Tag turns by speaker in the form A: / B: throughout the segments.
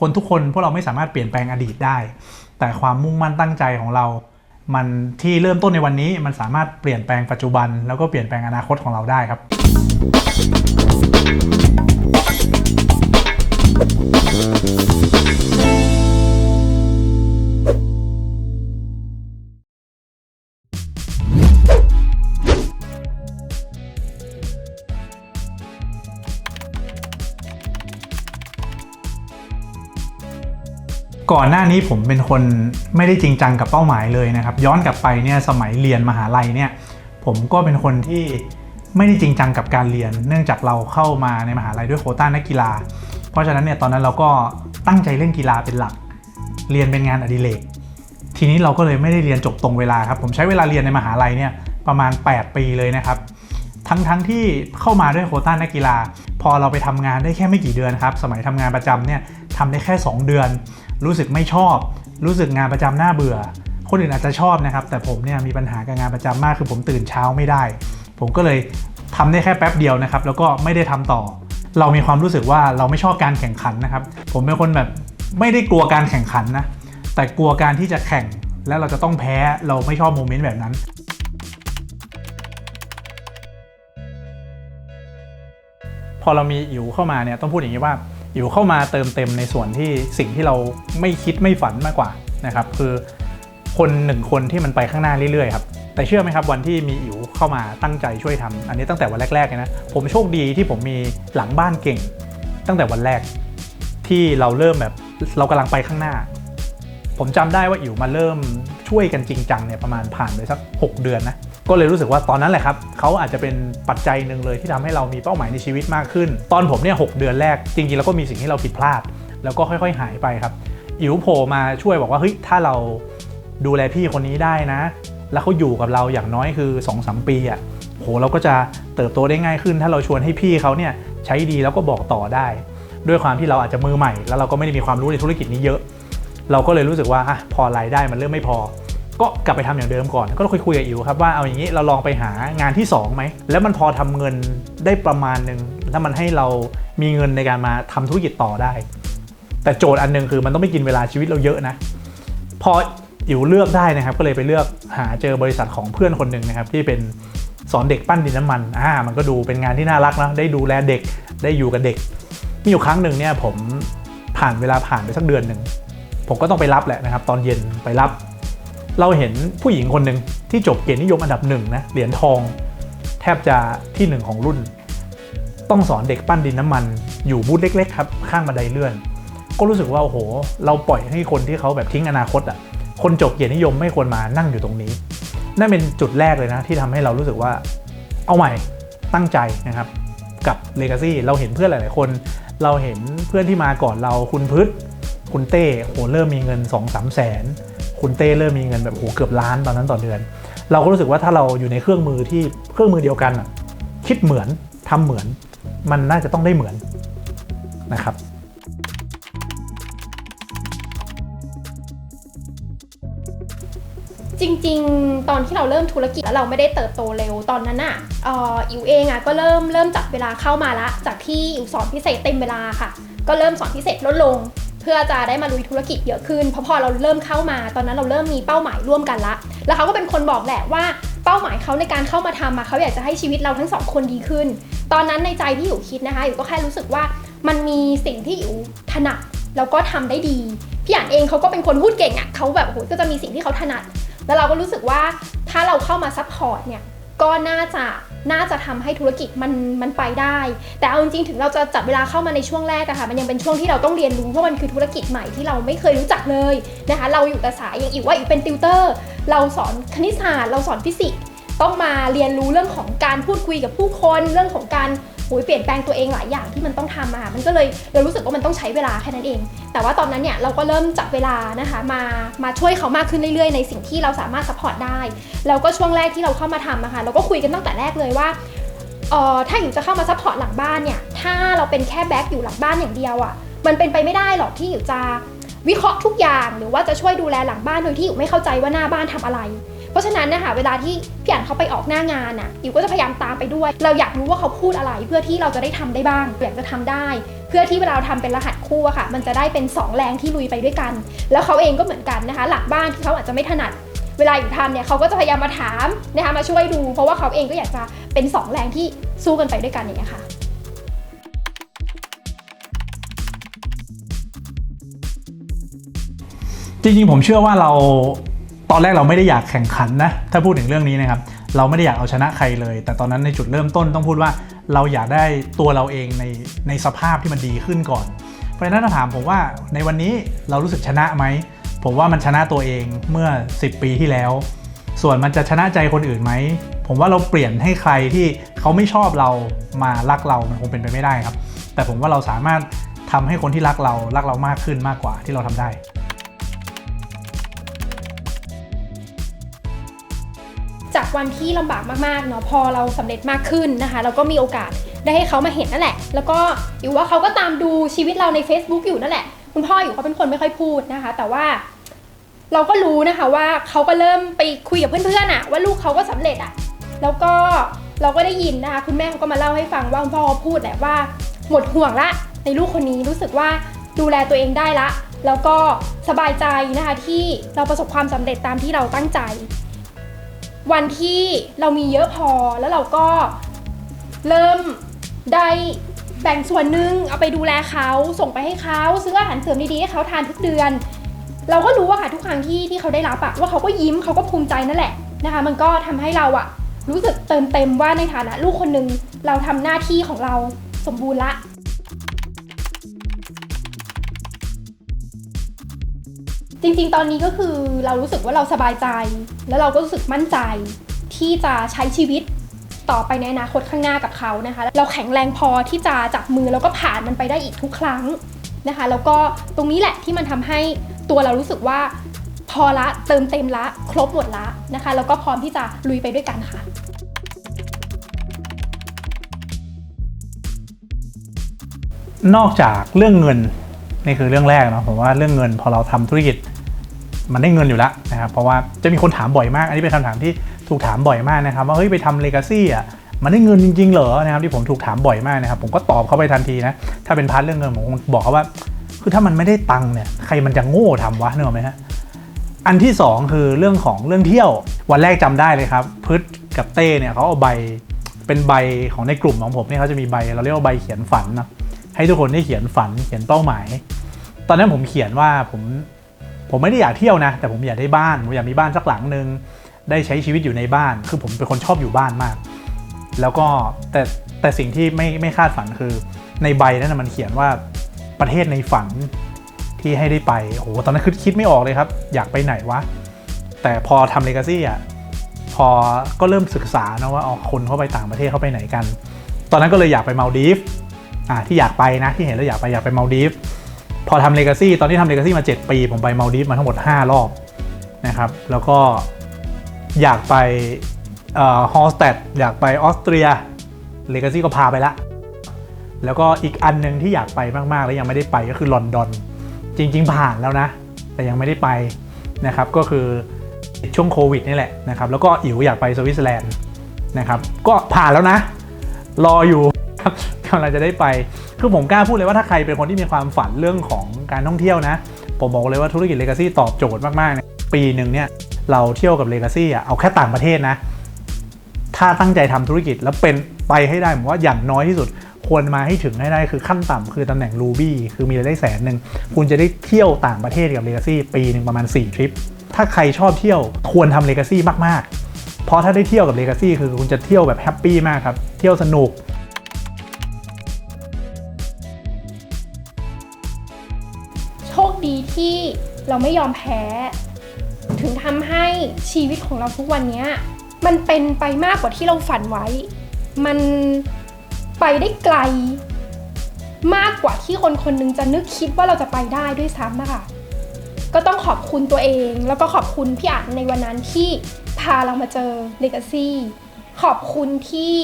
A: คนทุกคนพวกเราไม่สามารถเปลี่ยนแปลงอดีตได้ แต่ความมุ่งมั่นตั้งใจของเรา มันที่เริ่มต้นในวันนี้มันสามารถเปลี่ยนแปลงปัจจุบัน แล้วก็เปลี่ยนแปลงอนาคตของเราได้ครับ ก่อนหน้านี้ผมเป็นคนไม่ได้จริงจังกับเป้าหมายเลยนะครับย้อนกลับไปเนี่ยสมัยเรียนมหาลัยเนี่ยผมก็เป็นคนที่ไม่ได้จริงจังกับการเรียน เนื่องจากเราเข้ามาในมหาลัยด้วยโคต้านักกีฬา เพราะฉะนั้นเนี่ยตอนนั้นเราก็ตั้งใจเล่นกีฬาเป็นหลัก เรียนเป็นงานอดิเรกทีนี้เราก็เลยไม่ได้เรียนจบตรงเวลาครับผมใช้เวลาเรียนในมหาลัยเนี่ยประมาณ 8 ปีเลยนะครับทั้งทั้งที่เข้ามาด้วยโคต้านักกีฬา พอเราไปทำงานได้แค่ไม่กี่เดือนครับสมัยทำงานประจำเนี่ยทำได้แค่ 2 เดือน รู้สึกไม่ชอบ รู้สึกงานประจำน่าเบื่อ คนอื่นอาจจะชอบนะครับ แต่ผมเนี่ยมีปัญหากับงานประจำมากคือผมตื่นเช้าไม่ได้ ผมก็เลยทำได้แค่แป๊บเดียวนะครับ แล้วก็ไม่ได้ทำต่อ เรามีความรู้สึกว่าเราไม่ชอบการแข่งขันนะครับ ผมเป็นคนแบบไม่ได้กลัวการแข่งขันนะแต่กลัวการที่จะแข่งแล้วเราจะต้องแพ้เราไม่ชอบโมเมนต์แบบนั้น พอเรามีอิ๋วเข้ามาเนี่ยต้องพูดอย่างนี้ว่าอิ๋วเข้ามาเติมเต็มในส่วนที่สิ่งที่เราไม่คิดไม่ฝันมากกว่านะครับคือคนหนึ่งคนที่มันไปข้างหน้าเรื่อยๆครับแต่เชื่อไหมครับวันที่มีอิ๋วเข้ามาตั้งใจช่วยทำอันนี้ตั้งแต่วันแรกๆเลยนะผมโชคดีที่ผมมีหลังบ้านเก่ง ตั้งแต่วันแรกที่เราเริ่มแบบเรากำลังไปข้างหน้า ผมจำได้ว่าอิ๋วมาเริ่มช่วยกันจริงจังเนี่ยประมาณผ่านไปสัก 6 เดือนนะ ก็เลยรู้สึกว่าตอนนั้นแหละครับเขาอาจจะเป็นปัจจัยหนึ่งเลยที่ทำให้เรามีเป้าหมายในชีวิตมากขึ้น ตอนผมเนี่ยหเดือนแรกจริงๆแล้วก็มีสิ่งที่เราผิดพลาด แล้วก็ค่อยๆ หายไปครับอิ๋วโผล่มาช่วยบอกว่าเฮ้ยถ้าเราดูแลพี่คนนี้ได้นะ แล้วเขาอยู่กับเราอย่างน้อยคือ2อสปีอะ่ะโหเราก็จะเติบโตได้ง่ายขึ้น ถ้าเราชวนให้พี่เขาเนี่ยใช้ดีแล้วก็บอกต่อได้ ด้วยความที่เราอาจจะมือใหม่ แล้วเราก็ไม่ได้มีความรู้ในธุรกิจนี้เยอะ เราก็เลยรู้สึกว่าอะพอรายได้มันเริ่มไม่พอ ก็กลับไปทำอย่างเดิมก่อน ก็คุยคุยกับอิ๋วครับว่าเอาอย่างนี้เราลองไปหางานที่2ไหมแล้วมันพอทำเงินได้ประมาณหนึ่งถ้ามันให้เรามีเงินในการมาทำธุรกิจต่อได้ แต่โจทย์อันหนึงคือมันต้องไม่กินเวลาชีวิตเราเยอะนะ พออิ๋วเลือกได้นะครับ ก็เลยไปเลือกหาเจอบริษัทของเพื่อนคนหนึ่งนะครับที่เป็นสอนเด็กปั้นดินน้ำมันอ่ามันก็ดูเป็นงานที่น่ารักนะได้ดูแลเด็กได้อยู่กับเด็ก มีอยู่ครั้งหนึ่งเนี่ยผมผ่านเวลาผ่านไปสักเดือนหนึ่งผมก็ต้องไปรับแหละนะครับ ตอนเย็นไปรับ เราเห็นผู้หญิงคนหนึ่งที่จบเกียรตินิยมอันดับหนึ่งนะเหรียญทอง แทบจะที่หนึ่งของรุ่น ต้องสอนเด็กปั้นดินน้ำมันอยู่บูธเล็ก ๆ ครับ ข้างบันไดเลื่อน ก็รู้สึกว่าโอ้โห เราปล่อยให้คนที่เขาแบบทิ้งอนาคตอะคนจบเกียรตินิยมไม่ควรมานั่งอยู่ตรงนี้นั่นเป็นจุดแรกเลยนะ ที่ทำให้เรารู้สึกว่าเอาใหม่ตั้งใจนะครับ กับ Legacy เราเห็นเพื่อนหลาย ๆ คน เราเห็นเพื่อนที่มาก่อนเราคุณพืชคุณเต้โหเริ่มมีเงิน2องสามแสน คุณเต้เริ่มมีเงินแบบโหเกือบล้านตอนนั้นต่อเดือน เราก็รู้สึกว่าถ้าเราอยู่ในเครื่องมือที่เครื่องมือเดียวกันอะคิดเหมือนทำเหมือน มันน่าจะต้องได้เหมือนนะครับ
B: จริงๆ ตอนที่เราเริ่มธุรกิจแล้วเราไม่ได้เติบโตเร็วตอนนั้นอะอ,อิวเองอะก็เริ่มเริ่มจัดเวลาเข้ามาละ จากที่อิวสอนพิเศษเต็มเวลาค่ะ ก็เริ่มสอนพิเศษลดลง เพื่อจะได้มาลุยธุรกิจเยอะขึ้นเพราะพอเราเริ่มเข้ามาตอนนั้นเราเริ่มมีเป้าหมายร่วมกันละ แล้วเขาก็เป็นคนบอกแหละว่าเป้าหมายเขาในการเข้ามาทำอะเขาอยากจะให้ชีวิตเราทั้งสองคนดีขึ้น ตอนนั้นในใจที่อยู่คิดนะคะอยู่ก็แค่รู้สึกว่ามันมีสิ่งที่อยู่ถนัดแล้วก็ทำได้ดีพี่อ่านเองเขาก็เป็นคนพูดเก่งอะเขาแบบโหก็จะมีสิ่งที่เขาถนัด แล้วเราก็รู้สึกว่าถ้าเราเข้ามาซัพพอร์ตเนี่ยก็น่าจะ น่าจะทำให้ธุรกิจมันมันไปได้ แต่เอาจริงๆถึงเราจะจับเวลาเข้ามาในช่วงแรกอะค่ะ มันยังเป็นช่วงที่เราต้องเรียนรู้เพราะมันคือธุรกิจใหม่ที่เราไม่เคยรู้จักเลยนะคะ เราอยู่แต่สายอย่างอีกว่าอีกเป็นติวเตอร์ เราสอนคณิตศาสตร์ เราสอนฟิสิกส์ต้องมาเรียนรู้เรื่องของการพูดคุยกับผู้คนเรื่องของการ อ้ยเปลี่ยนแปลงตัวเองหลายอย่างที่มันต้องทำอะมันก็เลยเรารู้สึกว่ามันต้องใช้เวลาแค่นั้นเอง แต่ว่าตอนนั้นเนี่ยเราก็เริ่มจับเวลานะคะมามาช่วยเขามากขึ้นเรื่อยๆ ในสิ่งที่เราสามารถซัพพอร์ตได้แล้วก็ช่วงแรกที่เราเข้ามาทำอะคะเราก็คุยกันตั้งแต่แรกเลยว่าเอ่อถ้าอยู่จะเข้ามาซัพพอร์ตหลังบ้านเนี่ย ถ้าเราเป็นแค่แบ็คอยู่หลังบ้านอย่างเดียวอะมันเป็นไปไม่ได้หรอกที่อยู่จะวิเคราะห์ทุกอย่าง หรือว่าจะช่วยดูแลหลังบ้านโดยที่อยู่ไม่เข้าใจว่าหน้าบ้านทำอะไร เพราะฉะนั้นนะคะเวลาที่พี่อันเขาไปออกหน้างานอะอิวก็จะพยายามตามไปด้วย เราอยากรู้ว่าเขาพูดอะไร เพื่อที่เราจะได้ทำได้บ้างอยากจะทำได้ เพื่อที่เวลาเราทำเป็นรหัสคู่อะค่ะ มันจะได้เป็น 2 แรงที่ลุยไปด้วยกัน แล้วเขาเองก็เหมือนกันนะคะ หลักบ้านที่เขาอาจจะไม่ถนัดเวลาอยู่ทำเนี่ยเขาก็จะพยายามมาถามนะคะมาช่วยดู เพราะว่าเขาเองก็อยากจะเป็น 2 แรงที่สู้กันไปด้วยกันอย่างเงี้ยค่ะ
A: จริงๆผมเชื่อว่าเรา อนแรกเราไม่ได้อยากแข่งขันนะ ถ้าพูดถึงเรื่องนี้นะครับ เราไม่ได้อยากเอาชนะใครเลย แต่ตอนนั้นในจุดเริ่มต้นต้องพูดว่าเราอยากได้ตัวเราเองในในสภาพที่มันดีขึ้นก่อน เพราะฉะนั้นถ้าถามผมว่าในวันนี้เรารู้สึกชนะไหม ผมว่ามันชนะตัวเองเมื่อ 10 ปีที่แล้ว ส่วนมันจะชนะใจคนอื่นไหม ผมว่าเราเปลี่ยนให้ใครที่เขาไม่ชอบเรามารักเรา มันคงเป็นไปไม่ได้ครับ แต่ผมว่าเราสามารถทำให้คนที่รักเรารักเรามากขึ้นมากกว่าที่เราทำได้
B: วันที่ลำบากมากๆเนาะพอเราสำเร็จมากขึ้นนะคะ เราก็มีโอกาสได้ให้เขามาเห็นนั่นแหละ แล้วก็อยู่ว่าเขาก็ตามดูชีวิตเราใน Facebook อยู่นั่นแหละ คุณพ่ออยู่เขาเป็นคนไม่ค่อยพูดนะคะ แต่ว่าเราก็รู้นะคะว่าเขาก็เริ่มไปคุยกับเพื่อนๆอะว่าลูกเขาก็สำเร็จอะแล้วก็เราก็ได้ยินนะคะคุณแม่เขาก็มาเล่าให้ฟังว่าคุณพ่อพูดแหละว่า หมดห่วงละในลูกคนนี้รู้สึกว่าดูแลตัวเองได้ละ แล้วก็สบายใจนะคะที่เราประสบความสำเร็จตามที่เราตั้งใจ วันที่เรามีเยอะพอแล้วเราก็เริ่มได้แบ่งส่วนหนึ่งเอาไปดูแลเขาส่งไปให้เขาซื้ออาหารเสริมดีๆให้เขาทานทุกเดือน เราก็รู้ว่าค่ะทุกครั้งที่ที่เขาได้รับอะว่าเขาก็ยิ้มเขาก็ภูมิใจนั่นแหละนะคะ มันก็ทำให้เราอะรู้สึกเติมเต็มว่าในฐานะลูกคนหนึ่งเราทำหน้าที่ของเราสมบูรณ์ละ จริงๆ ตอนนี้ก็คือเรารู้สึกว่าเราสบายใจ แล้วเราก็รู้สึกมั่นใจที่จะใช้ชีวิตต่อไปในอนาคตข้างหน้ากับเขานะคะ เราแข็งแรงพอที่จะจับมือแล้วก็ผ่านมันไปได้อีกทุกครั้งนะคะ แล้วก็ตรงนี้แหละที่มันทำให้ตัวเรารู้สึกว่าพอละเติมเต็มละครบหมดละนะคะ แล้วก็พร้อมที่จะลุยไปด้วยกันค่ะ
A: นอกจากเรื่องเงิน นี่คือเรื่องแรกเนาะผมว่าเรื่องเงินพอเราทำธุรกิจมันได้เงินอยู่แล้วนะครับเพราะว่าจะมีคนถามบ่อยมาก อันนี้เป็นคำถามที่ถูกถามบ่อยมากนะครับว่าเฮ้ยไปทำเลกาซี่อะมันได้เงินจริง ๆ เหรอนะครับที่ผมถูกถามบ่อยมากนะครับผมก็ตอบเขาไปทันทีนะถ้าเป็นพาร์ทเรื่องเงินผมคงบอกเขาว่า คือถ้ามันไม่ได้ตังค์เนี่ยใครมันจะโง่ทำวะเนออกไหมฮะอันที่สองคือเรื่องของเรื่องเที่ยววันแรกจำได้เลยครับพืชกับเต้เนี่ยเขาเอาใบเป็นใบของในกลุ่มของผมเนี่ยเขาจะมีใบเราเรียกว่าใบเขียนฝันเนาะ ให้ทุกคนได้เขียนฝันเขียนเป้าหมาย ตอนนั้นผมเขียนว่าผมผมไม่ได้อยากเที่ยวนะ แต่ผมอยากได้บ้านผมอยากมีบ้านสักหลังหนึ่งได้ใช้ชีวิตอยู่ในบ้าน คือผมเป็นคนชอบอยู่บ้านมาก แล้วก็แต่แต่สิ่งที่ไม่ไม่คาดฝันคือ ในใบนั้นมันเขียนว่าประเทศในฝันที่ให้ได้ไปโอ้โหตอนนั้นคือคิดไม่ออกเลยครับ อยากไปไหนวะ แต่พอทำเลกาซี่อะพอก็เริ่มศึกษานะว่าอ๋อคนเข้าไปต่างประเทศเข้าไปไหนกัน ตอนนั้นก็เลยอยากไปมาลดีฟ อ่าที่อยากไปนะที่เห็นแล้วอยากไปอยากไปมาลดีฟพอทำเลกาซี่ตอนที่ทำเลกาซี่มา 7 ปี ผมไปมาลดีฟมาทั้งหมด 5 รอบนะครับ แล้วก็อยากไปฮอลสเตดอยากไปออสเตรียเลกาซี่ก็พาไปละ แล้วก็อีกอันหนึ่งที่อยากไปมากๆ แล้วยังไม่ได้ไปก็คือลอนดอน จริง ๆ ผ่านแล้วนะ แต่ยังไม่ได้ไปนะครับ ก็คือช่วงโควิดนี่แหละนะครับ แล้วก็อิ๋วอยากไปสวิตเซอร์แลนด์นะครับ ก็ผ่านแล้วนะ รออยู่ กำลังจะได้ไป คือผมกล้าพูดเลยว่าถ้าใครเป็นคนที่มีความฝันเรื่องของการท่องเที่ยวนะ ผมบอกเลยว่าธุรกิจเลกาซี่ตอบโจทย์มากๆเนี่ยปีหนึ่งเนี่ยเราเที่ยวกับเลกาซี่อะเอาแค่ต่างประเทศนะ ถ้าตั้งใจทำธุรกิจแล้วเป็นไปให้ได้ผมว่าอย่างน้อยที่สุดควรมาให้ถึงให้ได้คือขั้นต่ำคือตำแหน่งรูบี้คือมีรายได้แสนหนึ่งคุณจะได้เที่ยวต่างประเทศกับเลกาซี่ปีหนึ่งประมาณ 4 ทริป ถ้าใครชอบเที่ยวควรทำเลกาซี่มากๆ เพราะถ้าได้เที่ยวกับเลกาซี่คือคุณจะเที่ยวแบบแฮปปี้มากครับ เที่ยวสนุก
B: ที่เราไม่ยอมแพ้ ถึงทำให้ชีวิตของเราทุกวันนี้มันเป็นไปมากกว่าที่เราฝันไว้ มันไปได้ไกล มากกว่าที่คนคนหนึงจะนึกคิดว่าเราจะไปได้ด้วยซ้ำนะคะก็ต้องขอบคุณตัวเอง แล้วก็ขอบคุณพี่อั๋นในวันนั้นที่พาเรามาเจอ Legacy ขอบคุณที่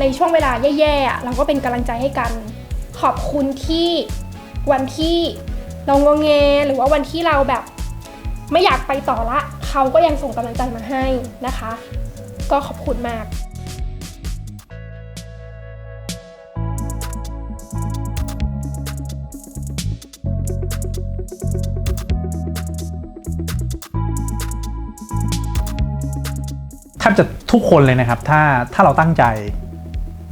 B: ในช่วงเวลาแย่ๆเราก็เป็นกำลังใจให้กัน ขอบคุณที่วันที่ เรางงเงหรือว่าวันที่เราแบบไม่อยากไปต่อละ เขาก็ยังส่งกำลังใจมาให้นะคะ ก็ขอบคุณมากแท
A: บจะทุกคนเลยนะครับ ถ้าถ้าเราตั้งใจ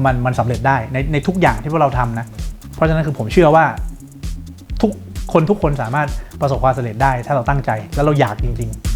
A: มันมันสำเร็จได้ในในทุกอย่างที่พวกเราทำนะ เพราะฉะนั้นคือผมเชื่อว่าทุก คนทุกคนสามารถประสบความสำเร็จได้ถ้าเราตั้งใจ แล้วเราอยากจริง ๆ